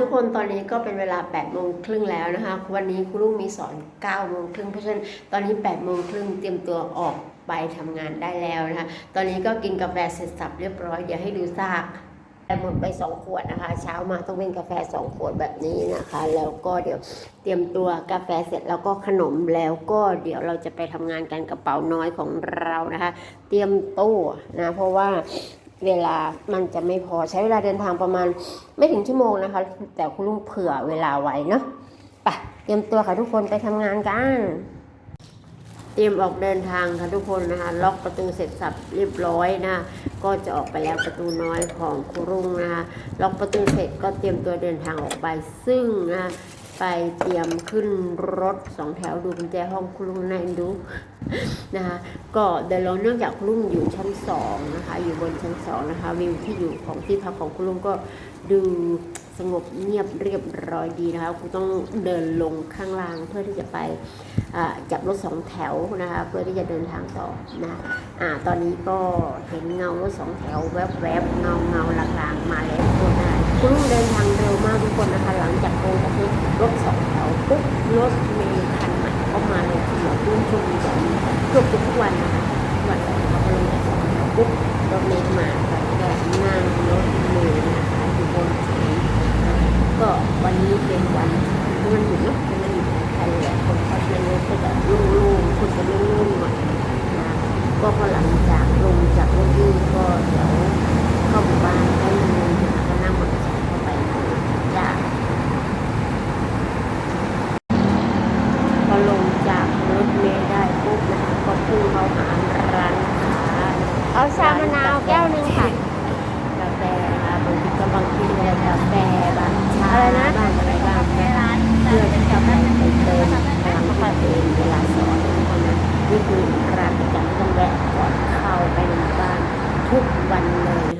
ทุกคนตอนนี้ก็เป็นเวลา8โมงครึ่งแล้วนะคะ วันนี้ครูลุงมีสอน9โมงครึ่งเพราะฉะนั้นตอนนี้8โมงครึ่งเตรียมตัวออกไปทำงานได้แล้วนะคะ ตอนนี้ก็กินกาแฟเสร็จสับเรียบร้อยเดี๋ยวให้ดูซากแต่หมดไป 2 ขวดนะคะ เช้ามาต้องเป็นกาแฟ 2 ขวดแบบนี้นะคะ แล้วก็เดี๋ยวเตรียมตัวกาแฟเสร็จแล้วก็ขนมแล้วก็เดี๋ยวเราจะไปทำงานกันกระเป๋าน้อยของเรานะคะ เตรียมตู้นะเพราะว่า เวลามันจะไม่พอใช้เวลาเดินทางประมาณไม่ถึงชั่วโมงนะคะ แต่คุณลุงเผื่อเวลาไว้เนาะไปเตรียมตัวค่ะทุกคนไปทำงานกัน เตรียมออกเดินทางค่ะทุกคนนะคะ ล็อกประตูเสร็จสับเรียบร้อยนะ ก็จะออกไปแล้วประตูน้อยของครูรุ่งนะคะ ล็อกประตูเสร็จก็เตรียมตัวเดินทางออกไปซึ่งนะ ไปเตรียมขึ้นรถสองแถวดูกุญแจห้องครูรุ่งในดูนะคะก็เดินลงเนื่องจากคุณลุงอยู่ชั้นสองนะคะอยู่บนชั้นสองนะคะวิวที่อยู่ของที่พักของคุณลุงก็ดูสงบเงียบเรียบร้อยดีนะคะคุณต้องเดินลงข้างล่างเพื่อที่จะไปจับรถสองแถวนะคะเพื่อที่จะเดินทางต่อนะอ่าตอนนี้ก็เห็นเงารถสองแถวแวบๆเงาเงาๆลาง กือบทุกวันวันเลยเขาก็ลงจากสองแถวปุ๊บรถเมล์มาก่อนก็นั่งรถเมล์นะคะอยู่บนถนนก็วันนี้เป็นวันวันหยุดเนาะเป็นวันหยุดของไทยแหละคนเขาจะรถก็จะลุ่งๆคนจะลุ่งๆหน่อยนะก็พอหลังจากลงจากรถนี่ก็เดี๋ยวเข้าหมู่บ้านได้เงินนะคะก็นั่งมอเตอร์ไซค์เข้าไปจ้าพอลงจากรถเมล์ได้ปุ๊บนะคะก็พุ่งเข้าหาร้านค้า เอา ชามะนาวแก้วหนึ่งค่ะ กาแฟนะคะบางทีก็บางทีอะไรกาแฟบางชาอะไรนะ บ้างอะไรบ้างนะเพื่อที่จะให้ไปเติมพลังให้ตัวเองเวลาสอนทุกคนนะนี่คือร้านประจำที่ต้องแวะก่อนเข้าไปในหมู่บ้านทุกวันเลย